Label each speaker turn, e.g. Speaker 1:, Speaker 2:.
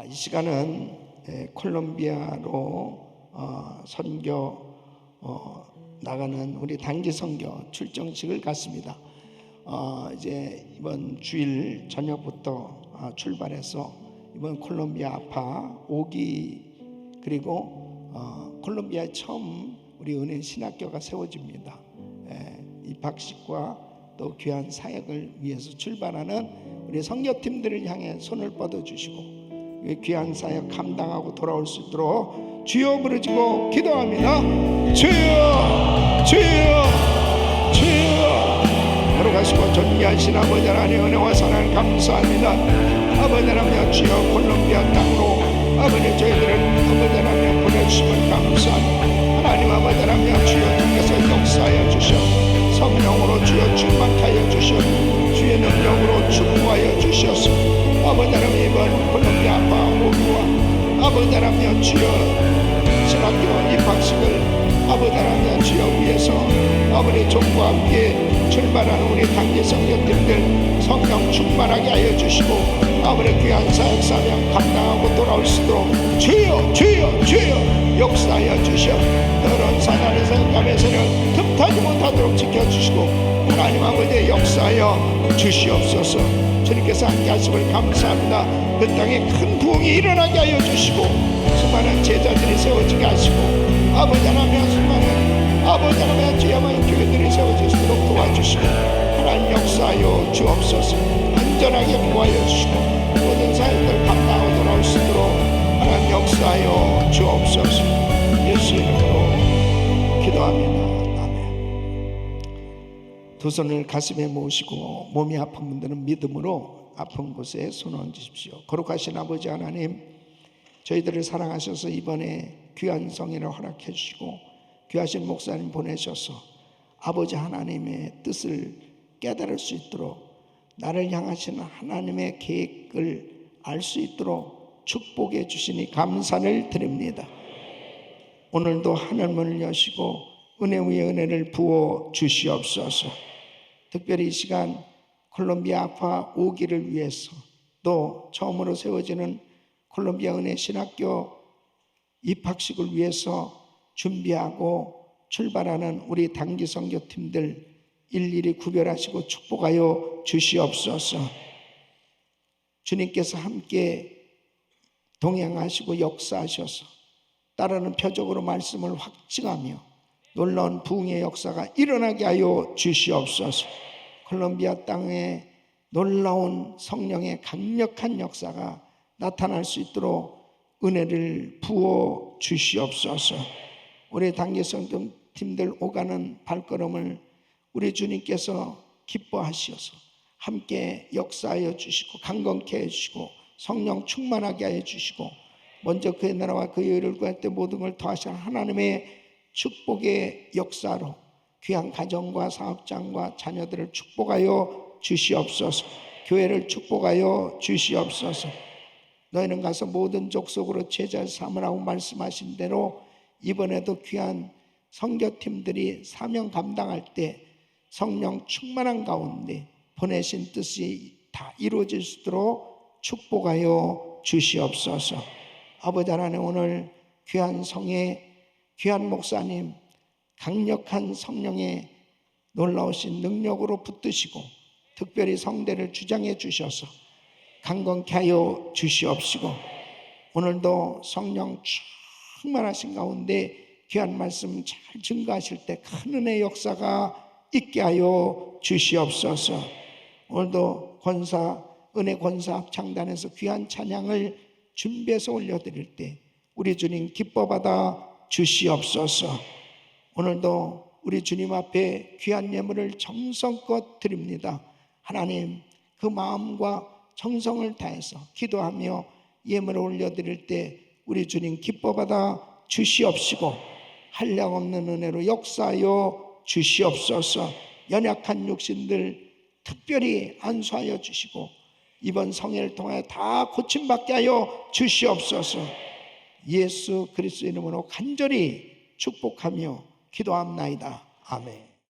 Speaker 1: 아, 이 시간은 에, 콜롬비아로 어, 선교 어, 나가는 우리 단기 선교 출정식을 갖습니다. 어, 이제 이번 주일 저녁부터 아, 출발해서 이번 콜롬비아 아파 오기 그리고 어, 콜롬비아에 처음 우리 은혜 신학교가 세워집니다. 에, 입학식과 또 귀한 사역을 위해서 출발하는 우리 선교팀들을 향해 손을 뻗어 주시고 이 귀한 사역 감당하고 돌아올 수 있도록 주여 부르짖고 기도합니다. 주여, 주여, 주여. 걸어가시고 존귀하신 아버지 하나님 은혜와 사랑을 감사합니다. 아버지 하나님 주여 콜롬비아 땅으로 아버지 저희들을 아버지 하나님 보내주심을 감사합니다. 하나님 아버지 하나님 주여 주께서 역사하여 주셔 성령으로 주여 충만하여 주셔 주의 능력으로 축복하여 주셔서 아버지 하나님 이번 아버지 하나님 주여 신학교 입학식을 아버지 하나님 주여 위해서 아버지 종과 함께 출발하는 우리 단기 성교팀들 성령 충만하게 하여 주시고 아버지 귀한 사역 사명 감당하고 돌아올 수 있도록 주여 주여 주여 역사하여 주셔 너런 사단에서 감에서는 틈타지 못하도록 지켜주시고 하나님 아버지 역사하여 주시옵소서. 주님께서 함께 하심을 감사합니다. 그 땅에 큰 부흥이 일어나게 하여 주시고 수많은 제자들이 세워지게 하시고 아버지 하나님 수많은 아버지 하나님 주야만 교회들이 있도록 도와주시고 하나님 역사하여 주옵소서. 안전하게 구하여 주시고 모든 사역들 감당하고 돌아올 수 있도록 하나님 역사하여 주옵소서. 예수 이름으로 기도합니다. 아멘. 두 손을 가슴에 모으시고 몸이 아픈 분들은 믿음으로 아픈 곳에 손 얹으십시오. 거룩하신 아버지 하나님 저희들을 사랑하셔서 이번에 귀한 성회를 허락해 주시고 귀하신 목사님 보내셔서 아버지 하나님의 뜻을 깨달을 수 있도록 나를 향하시는 하나님의 계획을 알 수 있도록 축복해 주시니 감사를 드립니다. 오늘도 하늘문을 여시고 은혜 위에 은혜를 부어 주시옵소서. 특별히 이 시간 콜롬비아 아파 오기를 위해서 또 처음으로 세워지는 콜롬비아 은혜 신학교 입학식을 위해서 준비하고 출발하는 우리 단기 선교팀들 일일이 구별하시고 축복하여 주시옵소서. 주님께서 함께 동행하시고 역사하셔서 따르는 표적으로 말씀을 확증하며 놀라운 부흥의 역사가 일어나게 하여 주시옵소서. 콜롬비아 땅에 놀라운 성령의 강력한 역사가 나타날 수 있도록 은혜를 부어 주시옵소서. 우리 단계 성 팀들 오가는 발걸음을 우리 주님께서 기뻐하셔서 함께 역사하여 주시고 강건케 해 주시고 성령 충만하게 해 주시고 먼저 그의 나라와 그의 의를 구할 때 모든 걸 더하시는 하나님의 축복의 역사로 귀한 가정과 사업장과 자녀들을 축복하여 주시옵소서. 교회를 축복하여 주시옵소서. 너희는 가서 모든 족속으로 제자 삼으라고 말씀하신 대로 이번에도 귀한 선교팀들이 사명 감당할 때 성령 충만한 가운데 보내신 뜻이 다 이루어질 수 있도록 축복하여 주시옵소서. 아버지 하나님 오늘 귀한 성에 귀한 목사님 강력한 성령의 놀라우신 능력으로 붙드시고 특별히 성대를 주장해 주셔서 강건케 하여 주시옵시고 오늘도 성령 충만하신 가운데 귀한 말씀 잘 증거하실 때 큰 은혜 역사가 있게 하여 주시옵소서. 오늘도 권사 은혜 권사 합창단에서 귀한 찬양을 준비해서 올려드릴 때 우리 주님 기뻐 받아 주시옵소서. 오늘도 우리 주님 앞에 귀한 예물을 정성껏 드립니다. 하나님 그 마음과 정성을 다해서 기도하며 예물을 올려드릴 때 우리 주님 기뻐 받아 주시옵시고 한량없는 은혜로 역사하여 주시옵소서 연약한 육신들 특별히 안수하여 주시고 이번 성회를 통하여 다 고침받게 하여 주시옵소서 예수 그리스도 이름으로 간절히 축복하며 기도합나이다. 아멘.